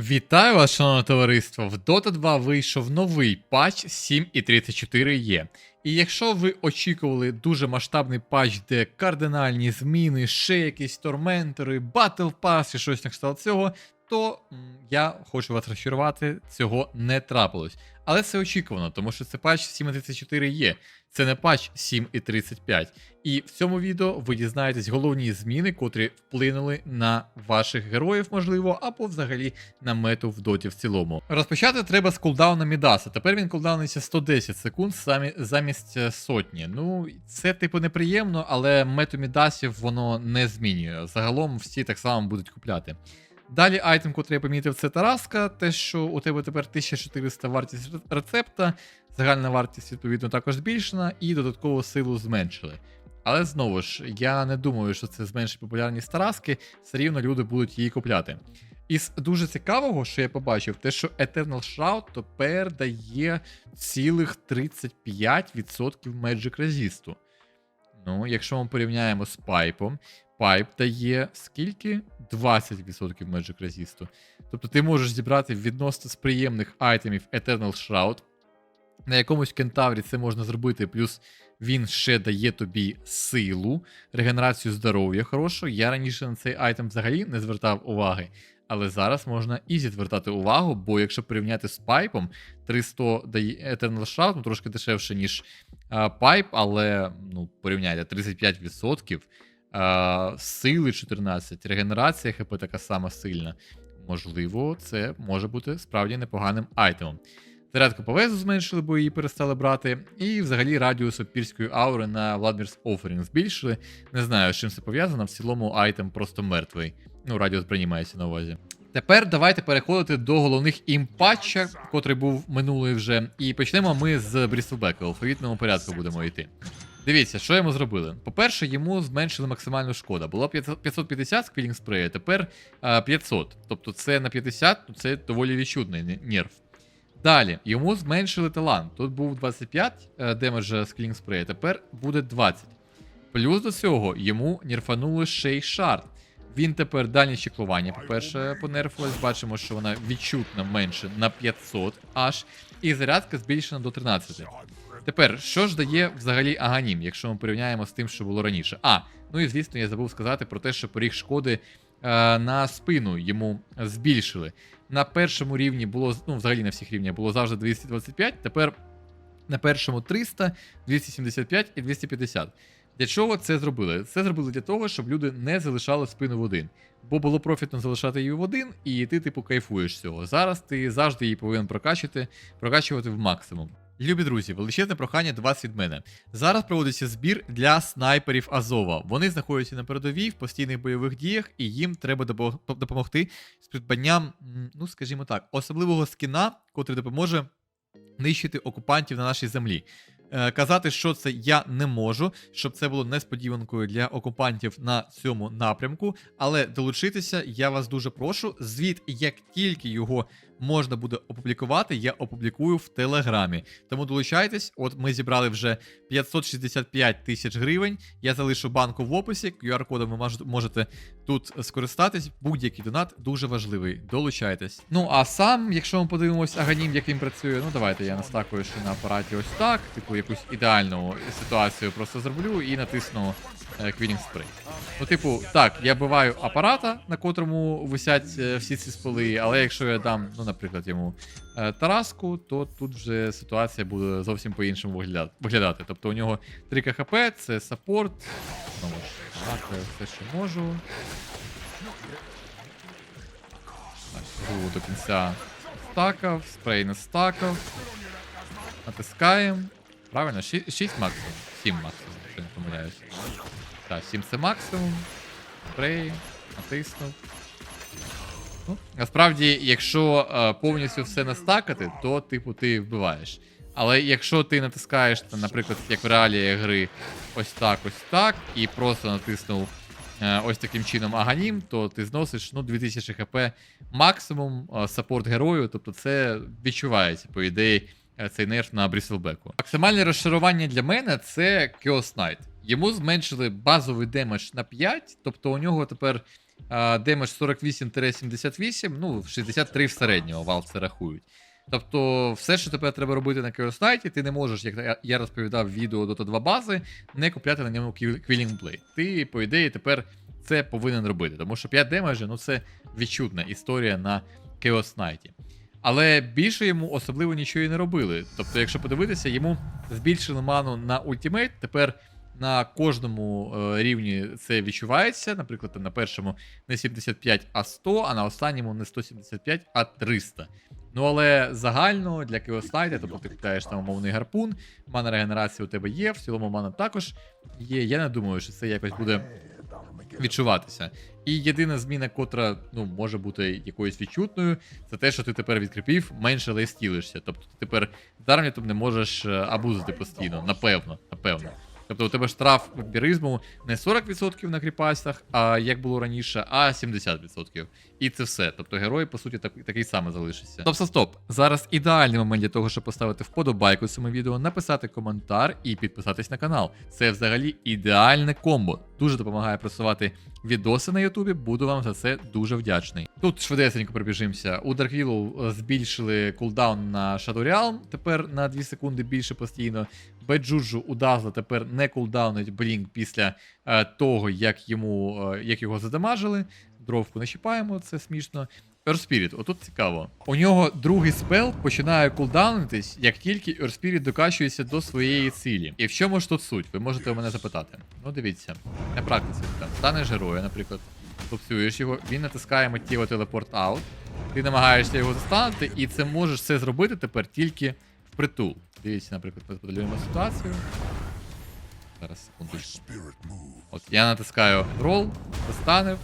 Вітаю вас, шановне товариство! В Dota 2 вийшов новий патч 7.34e. І якщо ви очікували дуже масштабний патч, де кардинальні зміни, ще якісь торментори, батл пас і щось на кшталт цього, то я хочу вас розчарувати, цього не трапилось. Але це очікувано, тому що це патч 7.34e, це не патч 7.35. І в цьому відео ви дізнаєтесь головні зміни, котрі вплинули на ваших героїв, можливо, або взагалі на мету в доті в цілому. Розпочати треба з кулдауна Мідаса. Тепер він кулдауниться 110 секунд замість е, сотні. Ну, це типу неприємно, але мету Мідасів воно не змінює. Загалом всі так само будуть купляти. Далі айтем, котрий я помітив, це Тараска, те, що у тебе тепер 1400 вартість рецепта, загальна вартість, відповідно, також збільшена, і додаткову силу зменшили. Але знову ж, я не думаю, що це зменшить популярність Тараски, все рівно люди будуть її купляти. Із дуже цікавого, що я побачив, те, що Eternal Shroud тепер дає цілих 35% Magic Resist. Ну, якщо ми порівняємо з пайпом, пайп дає скільки? 20% Magic Resist. Тобто ти можеш зібрати відносно з приємних айтемів Eternal Shroud. На якомусь кентаврі це можна зробити, плюс він ще дає тобі силу, регенерацію здоров'я хорошу. Я раніше на цей айтем взагалі не звертав уваги. Але зараз можна ізі звертати увагу, бо якщо порівняти з пайпом, 300 дає Eternal Shroud, ну трошки дешевше, ніж а, пайп, але ну, порівняйте 35%, а, сили 14, регенерація ХП така сама сильна. Можливо, це може бути справді непоганим айтемом. Зарядку повезу зменшили, бо її перестали брати. І взагалі радіус опірської аури на Vladmir's Offering збільшили. Не знаю, з чим це пов'язано. В цілому айтем просто мертвий. Ну, радіус приймається на увазі. Тепер давайте переходити до головних імпатча, котрий був минулий вже. І почнемо ми з Брістелбека. У алфавітному порядку будемо йти. Дивіться, що йому зробили. По-перше, йому зменшили максимальну шкоду. Було 550 з квілінг спрея, тепер 500. Тобто це на 50, ну це доволі відчутний не- нерв. Далі, йому зменшили талант. Тут був 25 е, демеджа з квілінг спрея, тепер буде 20. Плюс до цього йому нерфанули ще й шард. Він тепер дальність чеклування, по-перше, понерфилась. Бачимо, що вона відчутно менше на 500 аж. І зарядка збільшена до 13. Тепер, що ж дає взагалі Аганім, якщо ми порівняємо з тим, що було раніше? А, ну і звісно, я забув сказати про те, що поріг шкоди е, на спину йому збільшили. На першому рівні було, ну, взагалі на всіх рівнях було завжди 225, тепер на першому 300, 275 і 250. Для чого це зробили? Це зробили для того, щоб люди не залишали спину в один. Бо було профітно залишати її в один, і ти, типу, кайфуєш цього. Зараз ти завжди її повинен прокачувати, прокачувати в максимум. Любі друзі, величезне прохання до вас від мене. Зараз проводиться збір для снайперів Азова. Вони знаходяться на передовій в постійних бойових діях, і їм треба допомогти з придбанням, ну скажімо так, особливого скіна, котрий допоможе нищити окупантів на нашій землі. Е, казати, що це я не можу, щоб це було несподіванкою для окупантів на цьому напрямку. Але долучитися я вас дуже прошу. Звіт, як тільки його можна буде опублікувати, я опублікую в Телеграмі. Тому долучайтесь. От ми зібрали вже 565 тисяч гривень. Я залишу банку в описі. QR-кодом ви можете тут скористатись. Будь-який донат дуже важливий. Долучайтесь. Ну а сам, якщо ми подивимось Аганім, як він працює, ну давайте я настакую ще на апараті ось так. Типу якусь ідеальну ситуацію просто зроблю і натисну Квінінг спрей. Ну, типу, так, я биваю апарата, на котрому висять е, всі ці спили, але якщо я дам, ну, наприклад, йому е, Тараску, то тут вже ситуація буде зовсім по-іншому виглядати. Тобто у нього 3 КХП, це саппорт. Знову ж, так, е, все, що можу. До кінця стакав, спрей не стакав. Натискаємо. Правильно, 6 максимум. 7 максимум, якщо не помиляюсь. Так, 7 це максимум. Спрей, натиснув. Ну, насправді, якщо е, повністю все настакати, то, типу, ти вбиваєш. Але якщо ти натискаєш, наприклад, як в реаліях гри, ось так, ось так, і просто натиснув е, ось таким чином аганім, то ти зносиш ну, 2000 хп максимум е, саппорт герою, тобто це відчувається, по ідеї, е, цей нерв на Бріселбеку. Максимальне розшарування для мене це Chaos Knight. Йому зменшили базовий демедж на 5, тобто у нього тепер а, демедж 48-78, ну, 63 в середньому, вал це рахують. Тобто, все, що тепер треба робити на Chaos ти не можеш, як я- розповідав в відео Dota 2 бази, не купляти на ньому Quilling Blade. Ти, по ідеї, тепер це повинен робити. Тому що 5 демеджа, ну це відчутна історія на Knight. Але більше йому особливо нічого і не робили. Тобто, якщо подивитися, йому збільшили ману на ультимейт. Тепер на кожному е, рівні це відчувається. Наприклад, на першому не 75, а 100, а на останньому не 175, а 300. Ну але загально для Кіослайда, тобто ти купляєш там умовний гарпун, мана регенерації у тебе є, в цілому мана також є. Я не думаю, що це якось буде відчуватися. І єдина зміна, котра ну, може бути якоюсь відчутною, це те, що ти тепер відкріпів, менше лейстілишся. Тобто ти тепер дармітом не можеш е, абузити постійно, напевно, напевно. Тобто у тебе штраф вампіризму не 40% на кріпастях, а як було раніше, а 70%. І це все. Тобто герой, по суті, так, такий самий залишиться. Стоп, стоп, стоп. Зараз ідеальний момент для того, щоб поставити вподобайку цьому відео, написати коментар і підписатись на канал. Це взагалі ідеальне комбо. Дуже допомагає просувати відоси на Ютубі. Буду вам за це дуже вдячний. Тут швидесенько пробіжимося. У Dark Willow збільшили кулдаун на Shadow Realm, тепер на 2 секунди більше постійно. Беджуджу у Дазла тепер не кулдаунить Блінк після е, того, як йому е, як його задамажили. Дровку не чіпаємо, це смішно. Earth Spirit, отут цікаво. У нього другий спел починає кулдаунитись, як тільки Earth Spirit докачується до своєї цілі. І в чому ж тут суть? Ви можете у мене запитати. Ну дивіться, на практиці там станеш героя, наприклад, тупцюєш його, він натискає миттєво телепорт аут, ти намагаєшся його застанути, і це можеш все зробити тепер тільки впритул. Дивіться, наприклад, ми подалюємо ситуацію. Зараз секундочку. От я натискаю рол, застанив,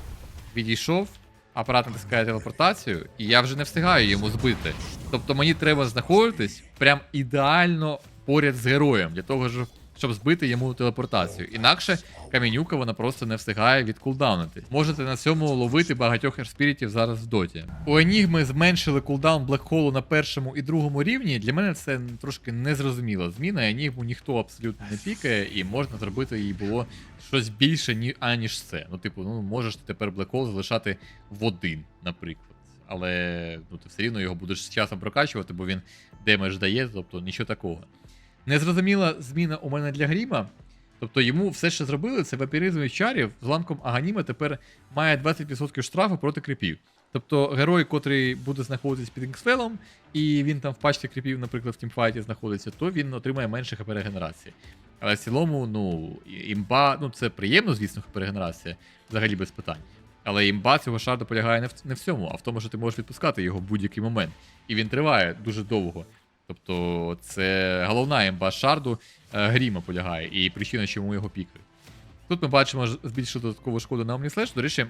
відійшов, апарат натискає телепортацію, і я вже не встигаю йому збити. Тобто мені треба знаходитись прям ідеально поряд з героєм для того, щоб, щоб збити йому телепортацію. Інакше камінюка вона просто не встигає відкулдаунити. Можете на цьому ловити багатьох ерспірітів зараз в доті. У Енігми зменшили кулдаун блекхолу на першому і другому рівні. Для мене це трошки незрозуміла зміна. Енігму ніхто абсолютно не пікає, і можна зробити їй було щось більше, ні, аніж це. Ну, типу, ну можеш ти тепер блекхол залишати в один, наприклад. Але ну, ти все рівно його будеш з часом прокачувати, бо він демедж дає, тобто нічого такого. Незрозуміла зміна у мене для Гріма. Тобто йому все, що зробили, це вампіризм і чарів з ламком Аганіма тепер має 20% штрафу проти кріпів. Тобто герой, котрий буде знаходитись під Інксфелом, і він там в пачці кріпів, наприклад, в тімфайті знаходиться, то він отримає менше хп регенерації. Але в цілому, ну, імба, ну це приємно, звісно, хп регенерація, взагалі без питань. Але імба цього шарду полягає не в, не в цьому, а в тому, що ти можеш відпускати його в будь-який момент. І він триває дуже довго. Тобто це головна імба шарду е, Гріма полягає, і причина, чому його пікають. Тут ми бачимо збільшили додаткову шкоду на Omnislash, до речі,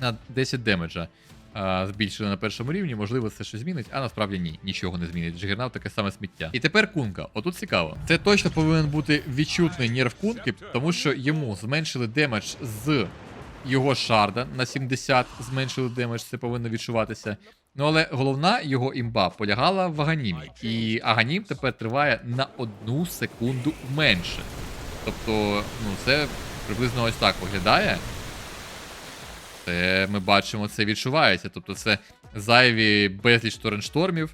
на 10 демеджа е, збільшили на першому рівні, можливо, це щось змінить, а насправді ні, нічого не змінить. Джигернав таке саме сміття. І тепер кунка. Отут цікаво. Це точно повинен бути відчутний нерв кунки, тому що йому зменшили демедж з його шарда на 70, зменшили демедж, це повинно відчуватися. Ну але головна його імба полягала в Аганімі. І Аганім тепер триває на одну секунду менше. Тобто, ну це приблизно ось так виглядає. Це ми бачимо, це відчувається. Тобто це зайві безліч торрент-штормів,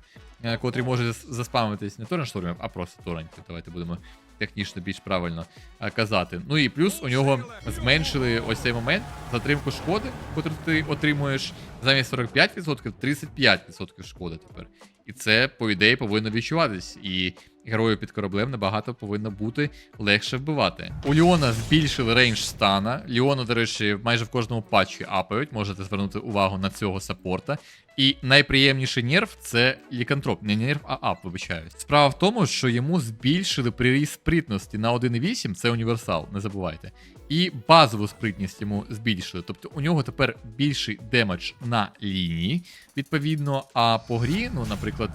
е, котрі можуть заспамитись не торрент-штормів, а просто торрентів. Давайте будемо технічно більш правильно е, казати. Ну і плюс у нього зменшили ось цей момент затримку шкоди, котру ти отримуєш замість 45%, 35% шкоди тепер. І це, по ідеї, повинно відчуватись. І герою під кораблем набагато повинно бути легше вбивати. У Ліона збільшили рейндж стана. Ліону, до речі, майже в кожному патчі апають. Можете звернути увагу на цього саппорта. І найприємніший нерв це лікантроп. Не нерв, а ап, вибачаюсь. Справа в тому, що йому збільшили приріст спритності на 1,8, це універсал, не забувайте. І базову спритність йому збільшили. Тобто у нього тепер більший демедж на лінії, відповідно, а по грі, ну, наприклад,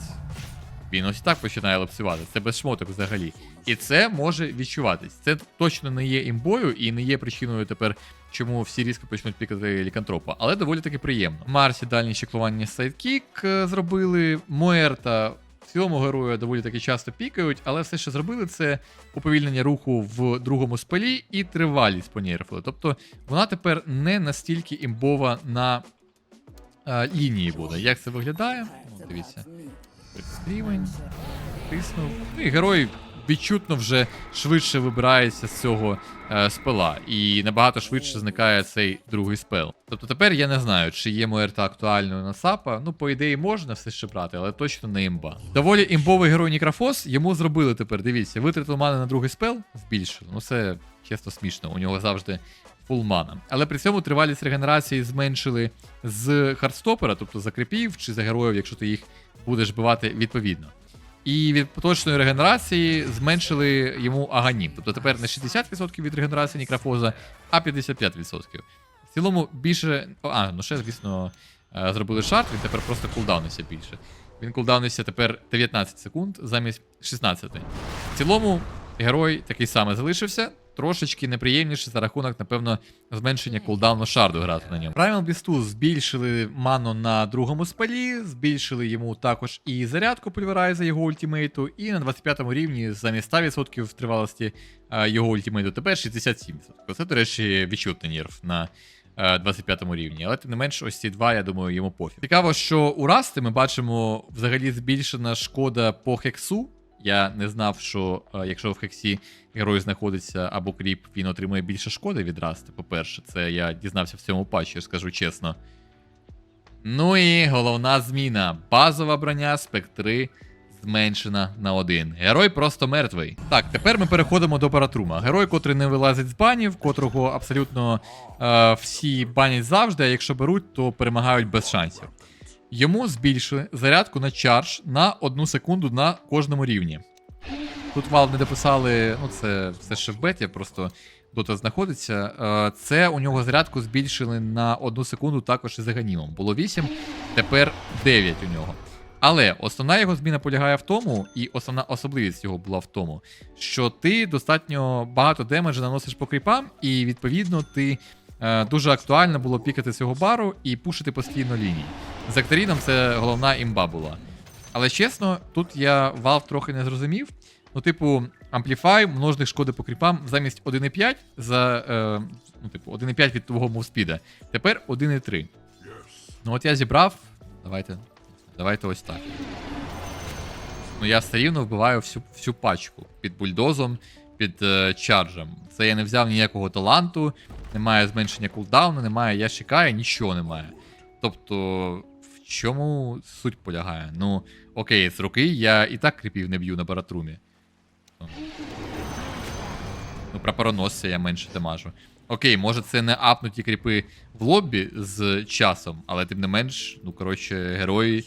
він ось так починає лапсувати. Це без шмоток взагалі. І це може відчуватись. Це точно не є імбою і не є причиною тепер, чому всі різко почнуть пікати лікантропа, але доволі таки приємно. Марсі дальні чеклування сайдкік е, зробили. Моерта В цілому героя доволі таки часто пікають, але все, що зробили, це уповільнення руху в другому спелі і тривалість понерфили. Тобто вона тепер не настільки імбова на е, лінії буде. Як це виглядає? Дивіться. Рівень. Тиснув. Ну і герой відчутно вже швидше вибирається з цього е, спела, і набагато швидше зникає цей другий спел. Тобто тепер я не знаю, чи є Муерта актуальною на сапа. Ну, по ідеї, можна все ще брати, але точно не імба. Доволі імбовий герой Нікрафос, йому зробили тепер, дивіться, витратили мани на другий спел, збільшили. Ну це чесно смішно, у нього завжди фул мана. Але при цьому тривалість регенерації зменшили з хардстопера, тобто за крипів чи за героїв, якщо ти їх будеш бивати відповідно. І від поточної регенерації зменшили йому аганім. Тобто тепер не 60% від регенерації Нікрафоза, а 55%. В цілому більше. А, ну ще, звісно, е, зробили шарт, він тепер просто кулдаунився більше. Він кулдаунився тепер 19 секунд замість 16. В цілому герой такий самий залишився. Трошечки неприємніше за рахунок, напевно, зменшення кулдауну шарду грати на ньому. Primal Beast збільшили ману на другому спелі, збільшили йому також і зарядку пульверайза його ультимейту, і на 25-му рівні замість 100% тривалості е, його ультимейту тепер 67%. Це, до речі, відчутний нерв на е, 25 рівні. Але тим не менш, ось ці два, я думаю, йому пофіг. Цікаво, що у Расти ми бачимо взагалі збільшена шкода по хексу. Я не знав, що е, якщо в хексі герой знаходиться або кріп, він отримує більше шкоди від Расти. По-перше, це я дізнався в цьому патчі, скажу чесно. Ну і головна зміна. Базова броня спектри зменшена на один. Герой просто мертвий. Так, тепер ми переходимо до Паратрума. Герой, котрий не вилазить з банів, котрого абсолютно е, всі банять завжди, а якщо беруть, то перемагають без шансів. Йому збільшили зарядку на чардж на одну секунду на кожному рівні. Тут Valve не дописали, ну це все ще в беті, просто дота знаходиться. Е, Це у нього зарядку збільшили на одну секунду також і за ганімом. Було 8, тепер 9 у нього. Але основна його зміна полягає в тому, і основна особливість його була в тому, що ти достатньо багато демеджа наносиш по кріпам, і відповідно ти е, дуже актуально було пікати цього бару і пушити постійно лінії. З Акторіном це головна імба була. Але чесно, тут я Valve трохи не зрозумів. Ну, типу, Amplify, множник шкоди по кріпам замість 1,5 за. Е, ну, типу, 1,5 від твого мовспіда. Тепер 1,3. Ну от я зібрав. Давайте. Давайте ось так. Ну, я все рівно вбиваю всю, всю пачку під бульдозом, під е, чарджем. Це я не взяв ніякого таланту, немає зменшення кулдауну, немає я чекаю, нічого немає. Тобто, чому суть полягає? Ну, окей, з руки я і так кріпів не б'ю на баратрумі. Ну, прапороносця я менше дамажу. Окей, може це не апнуті кріпи в лобі з часом, але тим не менш, ну, коротше, герой.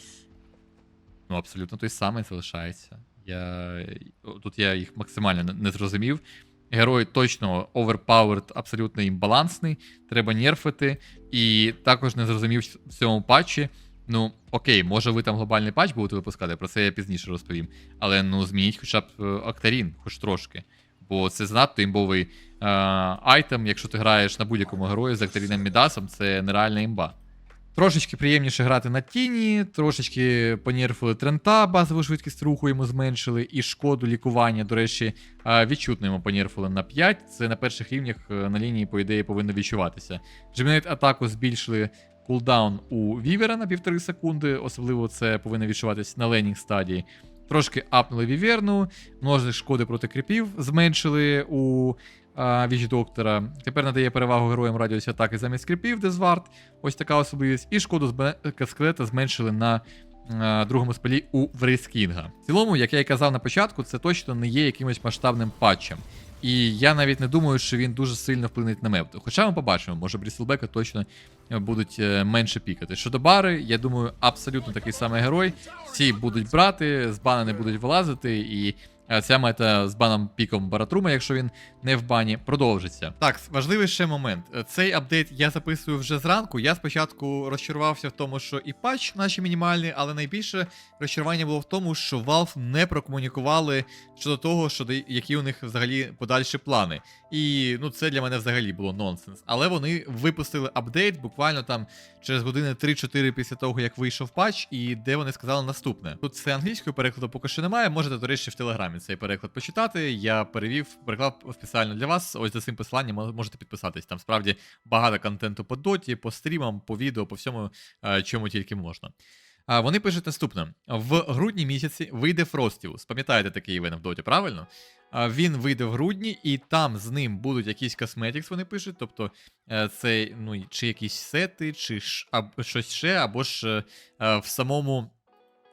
Ну, абсолютно той самий залишається. Я... Тут я їх максимально не- не зрозумів. Герой точно overpowered, абсолютно імбалансний, треба нерфити. І також не зрозумів в цьому патчі. Ну, окей, може ви там глобальний патч будете випускати, про це я пізніше розповім. Але ну змініть хоча б е, Актарін, хоч трошки. Бо це занадто імбовий е, айтем, якщо ти граєш на будь-якому герої з Актаріном Мідасом, це нереальна імба. Трошечки приємніше грати на тіні, трошечки понерфили трента, базову швидкість руху йому зменшили, і шкоду лікування, до речі, е, відчутно йому понерфили на 5. Це на перших рівнях е, на лінії, по ідеї, повинно відчуватися. Джемінейт атаку збільшили кулдаун у Вівера на 1,5 секунди, особливо це повинно відчуватись на ленінг стадії. Трошки апнули Віверну, множник шкоди проти кріпів зменшили у а, Доктора. Тепер надає перевагу героям радіусі атаки замість кріпів, Дезвард. Ось така особливість. І шкоду збе- скелета зменшили на а, другому спелі у Врейскінга. В цілому, як я і казав на початку, це точно не є якимось масштабним патчем. І я навіть не думаю, що він дуже сильно вплине на мепту. Хоча ми побачимо, може Бріслбека точно е, будуть е, менше пікати. Щодо бари, я думаю, абсолютно такий самий герой. Всі будуть брати, з бана не будуть вилазити, і ця мета з баном піком Баратрума, якщо він не в бані, продовжиться. Так, важливий ще момент. Е, Цей апдейт я записую вже зранку. Я спочатку розчарувався в тому, що і патч наші мінімальні, але найбільше розчарування було в тому, що Valve не прокомунікували щодо того, що які у них взагалі подальші плани. І ну це для мене взагалі було нонсенс. Але вони випустили апдейт буквально там через години 3-4 після того, як вийшов патч, і де вони сказали наступне. Тут це англійською перекладу поки що немає. Можете, до речі, в телеграмі цей переклад почитати. Я перевів, переклав спеціально для вас. Ось за цим посиланням можете підписатись. Там справді багато контенту по доті, по стрімам, по відео, по всьому, е, чому тільки можна. Вони пишуть наступне: в грудні місяці вийде Frostilus. Пам'ятаєте такий івент в доті, правильно? Він вийде в грудні, і там з ним будуть якісь косметикс, вони пишуть. Тобто е, це ну, чи якісь сети, чи ж, або щось ще, або ж е, в самому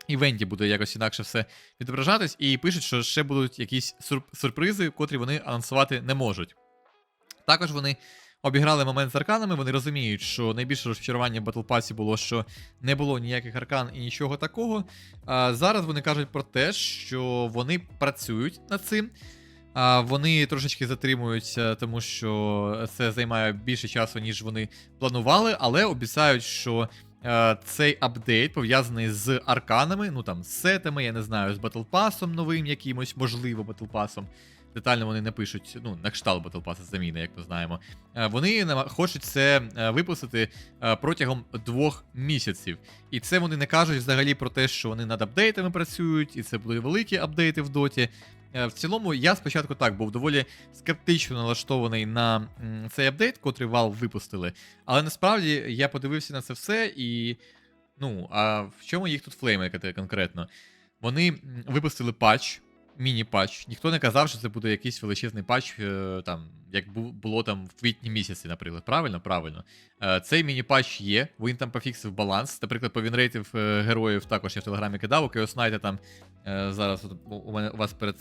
івенті буде якось інакше все відображатись. І пишуть, що ще будуть якісь сюрпризи, котрі вони анонсувати не можуть. Також вони обіграли момент з арканами. Вони розуміють, що найбільше розчарування в Pass було, що не було ніяких аркан і нічого такого. А зараз вони кажуть про те, що вони працюють над цим. А вони трошечки затримуються, тому що це займає більше часу, ніж вони планували, але обіцяють, що цей апдейт пов'язаний з арканами, ну там з сетами, я не знаю, з Pass новим якимось, можливо, Pass. Детально вони не пишуть, ну, на кшталт Pass заміни, як ми знаємо. Е, Вони хочуть це е, випустити е, протягом двох місяців. І це вони не кажуть взагалі про те, що вони над апдейтами працюють, і це будуть великі апдейти в доті. Е, В цілому, я спочатку так був доволі скептично налаштований на цей апдейт, котрий Valve випустили. Але насправді я подивився на це все і. Ну, а в чому їх тут флеймикати конкретно? Вони випустили патч, міні-патч. Ніхто не казав, що це буде якийсь величезний патч, е, там, як було там в квітні місяці, наприклад. Правильно? Правильно. Е, Цей міні-патч є, він там пофіксив баланс. Наприклад, по вінрейтів е, героїв також я в телеграмі кидав, у Chaos Knight там зараз у- мене у вас перед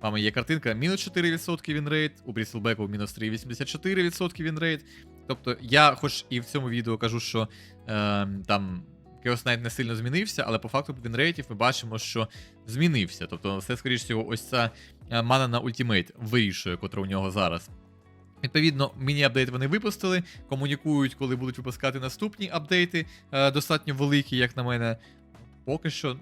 вами є картинка. Мінус 4% вінрейт, у Бріслбеку мінус 3,84% вінрейт. Тобто я, хоч і в цьому відео кажу, що е, там Chaos Knight не сильно змінився, але по факту по вінрейтів ми бачимо, що змінився. Тобто, все, скоріш всього, ось ця е, мана на ультимейт вирішує, котра у нього зараз. Відповідно, міні-апдейт вони випустили, комунікують, коли будуть випускати наступні апдейти, е, достатньо великі, як на мене. Поки що,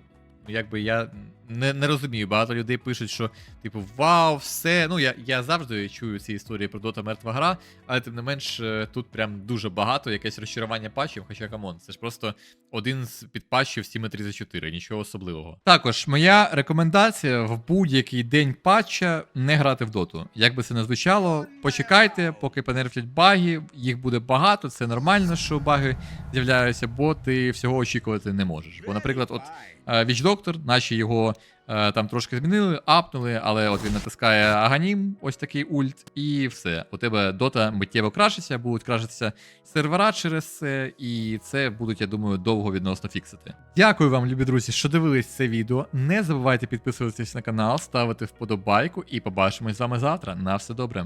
якби я не, не розумію. Багато людей пишуть, що, типу, вау, все. Ну, я, я завжди чую ці історії про Dota мертва гра, але тим не менш, е, тут прям дуже багато, якесь розчарування патчів, хоча камон, це ж просто один з підпатчів Steam 34, нічого особливого. Також моя рекомендація в будь-який день патча не грати в доту. Як би це не звучало, почекайте, поки понерфлять баги, їх буде багато, це нормально, що баги з'являються, бо ти всього очікувати не можеш. Бо, наприклад, от е, Witch Doctor, наші його е, там трошки змінили, апнули, але от він натискає Аганім, ось такий ульт, і все. У тебе дота миттєво крашиться, будуть крашитися сервера через це, і це будуть, я думаю, довго відносно фіксити. Дякую вам, любі друзі, що дивились це відео. Не забувайте підписуватись на канал, ставити вподобайку і побачимось з вами завтра. На все добре.